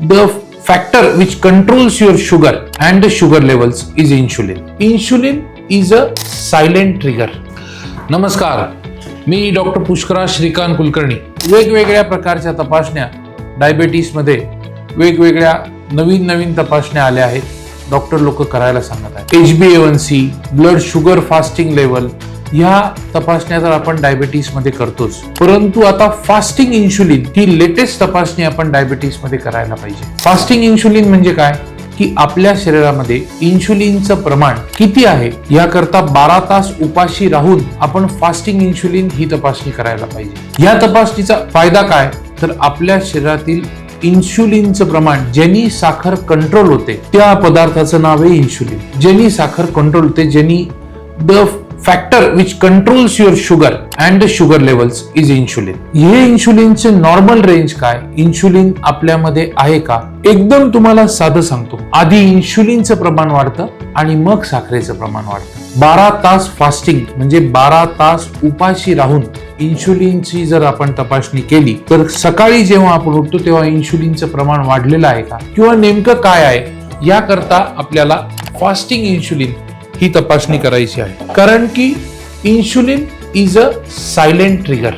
the factor which controls your sugar and the sugar levels is insulin. Insulin is a silent trigger. नमस्कार मी doctor Pushkara Shrikant Kulkarni वेगवेगळ्या प्रकारच्या तपासण्या डायबेटीसमध्ये वेगवेगळ्या नवीन नवीन तपासण्या आल्या आहेत डॉक्टर लोक करायला सांगत आहेत H B A one C blood sugar fasting level या तपासण्या तर आपण डायबिटीसमध्ये करतोच परंतु आता फास्टिंग इन्शुलिन ही लेटेस्ट तपासणी आपण डायबिटीसमध्ये करायला पाहिजे. फास्टिंग इन्शुलिन म्हणजे काय? की आपल्या शरीरामध्ये इन्शुलिनचं प्रमाण किती आहे याकरता बारा तास उपाशी राहून आपण फास्टिंग इन्शुलिन ही तपासणी करायला पाहिजे. या तपासणीचा फायदा काय? तर आपल्या शरीरातील इन्शुलिनचं प्रमाण ज्यांनी साखर कंट्रोल होते त्या पदार्थाचं नाव आहे इन्शुलिन ज्यांनी साखर कंट्रोल होते ज्यांनी the factor which controls your sugar and the sugar levels is insulin हे इन्शुलिनचे नॉर्मल रेंज काय? इन्शुलिन आपल्यामध्ये आहे का? एकदम तुम्हाला साधं सांगतो. आधी इन्शुलिनचं प्रमाण वाढतं आणि मग साखरेचं प्रमाण वाढतं. बारा तास फास्टिंग म्हणजे बारा तास उपाशी राहून इन्शुलिनची जर आपण तपासणी केली तर सकाळी जेव्हा आपण उठतो तेव्हा इन्शुलिनचं प्रमाण वाढलेलं आहे का? किंवा नेमकं काय आहे? याकरता आपल्याला फास्टिंग इन्शुलिन ही तपासणी करायची आहे. कारण की insulin is a silent trigger